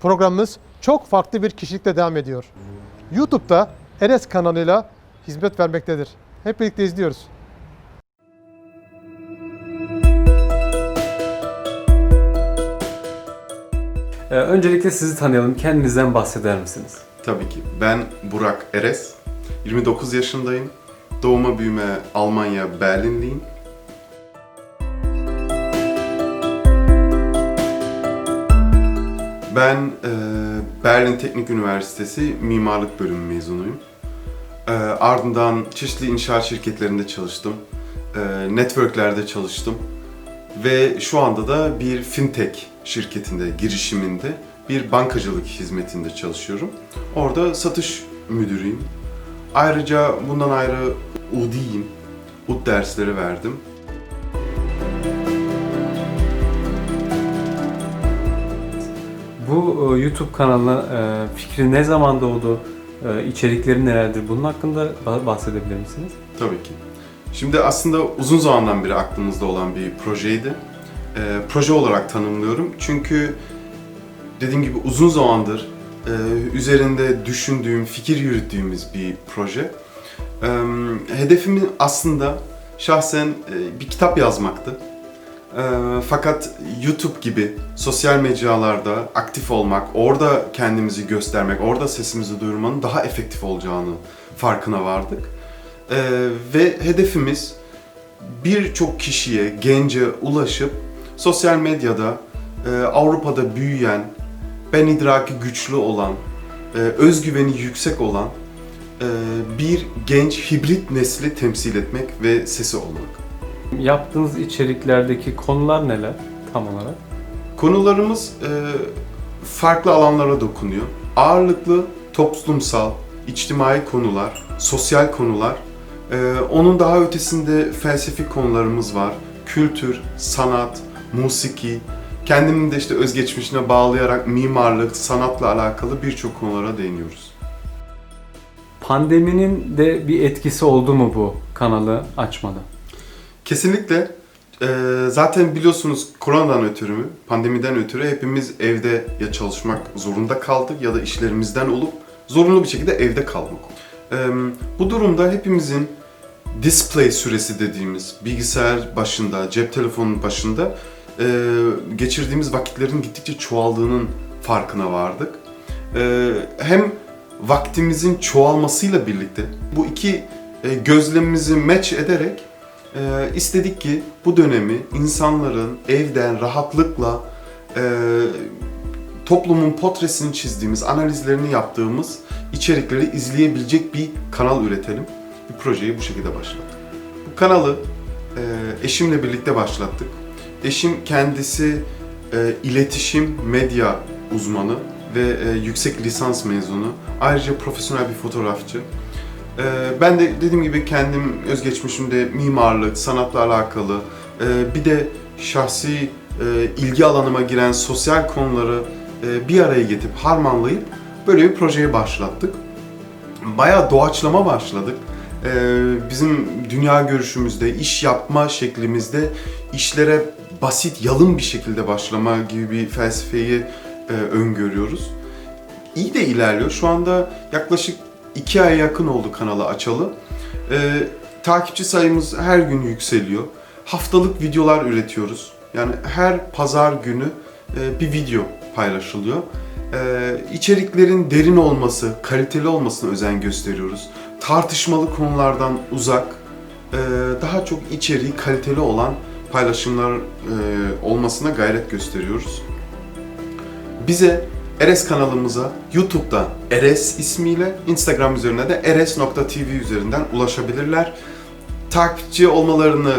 Programımız çok farklı bir kişilikle devam ediyor. YouTube'da Eres kanalıyla hizmet vermektedir. Hep birlikte izliyoruz. Ee, öncelikle sizi tanıyalım. Kendinizden bahseder misiniz? Tabii ki. Ben Burak Eres. 29 yaşındayım. Doğuma büyüme Almanya Berlinliyim. Ben e, Berlin Teknik Üniversitesi Mimarlık Bölümü mezunuyum. E, ardından çeşitli inşaat şirketlerinde çalıştım. E, networklerde çalıştım. Ve şu anda da bir fintech şirketinde, girişiminde bir bankacılık hizmetinde çalışıyorum. Orada satış müdürüyüm. Ayrıca bundan ayrı UD'yim. UD dersleri verdim. Bu e, YouTube kanalı e, fikri ne zaman doğdu? E, içerikleri nelerdir? Bunun hakkında ba- bahsedebilir misiniz? Tabii ki. Şimdi aslında uzun zamandan beri aklımızda olan bir projeydi. Proje olarak tanımlıyorum çünkü dediğim gibi uzun zamandır üzerinde düşündüğüm, fikir yürüttüğümüz bir proje. Hedefimin aslında şahsen bir kitap yazmaktı. Ee, fakat YouTube gibi sosyal mecralarda aktif olmak, orada kendimizi göstermek, orada sesimizi duyurmanın daha efektif olacağını farkına vardık. Ee, ve hedefimiz birçok kişiye, gence ulaşıp sosyal medyada e, Avrupa'da büyüyen, ben idraki güçlü olan, e, özgüveni yüksek olan e, bir genç hibrit nesli temsil etmek ve sesi olmak. Yaptığınız içeriklerdeki konular neler tam olarak? Konularımız e, farklı alanlara dokunuyor. Ağırlıklı toplumsal, içtimai konular, sosyal konular. E, onun daha ötesinde felsefi konularımız var. Kültür, sanat, musiki, kendimin de işte özgeçmişine bağlayarak mimarlık, sanatla alakalı birçok konulara değiniyoruz. Pandeminin de bir etkisi oldu mu bu kanalı açmada? Kesinlikle. Ee, zaten biliyorsunuz koronadan ötürü mü, pandemiden ötürü hepimiz evde ya çalışmak zorunda kaldık ya da işlerimizden olup zorunlu bir şekilde evde kalmak. Ee, bu durumda hepimizin display süresi dediğimiz bilgisayar başında, cep telefonunun başında e, geçirdiğimiz vakitlerin gittikçe çoğaldığının farkına vardık. Ee, hem vaktimizin çoğalmasıyla birlikte bu iki e, gözlemimizi match ederek ee, istedik ki bu dönemi insanların evden rahatlıkla e, toplumun potresini çizdiğimiz, analizlerini yaptığımız içerikleri izleyebilecek bir kanal üretelim. Bir projeyi bu şekilde başlattık. Bu kanalı e, eşimle birlikte başlattık. Eşim kendisi e, iletişim, medya uzmanı ve e, yüksek lisans mezunu. Ayrıca profesyonel bir fotoğrafçı. Ee, Ben de dediğim gibi kendim özgeçmişimde mimarlık, sanatla alakalı e, bir de şahsi e, ilgi alanıma giren sosyal konuları e, bir araya getirip harmanlayıp böyle bir projeye başlattık. Bayağı doğaçlama başladık. Ee, Bizim dünya görüşümüzde, iş yapma şeklimizde işlere basit, yalın bir şekilde başlama gibi bir felsefeyi e, öngörüyoruz. İyi de ilerliyor. Şu anda yaklaşık iki aya yakın oldu kanalı açalı. Ee, takipçi sayımız her gün yükseliyor. Haftalık videolar üretiyoruz. Yani her pazar günü e, bir video paylaşılıyor. Ee, içeriklerin derin olması, kaliteli olmasına özen gösteriyoruz. Tartışmalı konulardan uzak, e, daha çok içeriği kaliteli olan paylaşımlar e, olmasına gayret gösteriyoruz. Bize Eres kanalımıza YouTube'da Eres ismiyle, Instagram üzerine de eres.tv üzerinden ulaşabilirler. Takipçi olmalarını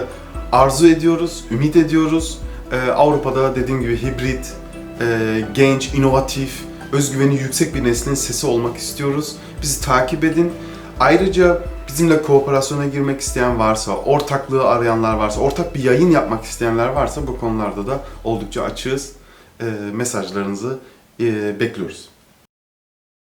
arzu ediyoruz, ümit ediyoruz. Ee, Avrupa'da dediğim gibi hibrit, e, genç, inovatif, özgüveni yüksek bir neslin sesi olmak istiyoruz. Bizi takip edin. Ayrıca bizimle kooperasyona girmek isteyen varsa, ortaklığı arayanlar varsa, ortak bir yayın yapmak isteyenler varsa bu konularda da oldukça açığız. Ee, mesajlarınızı e, bekliyoruz.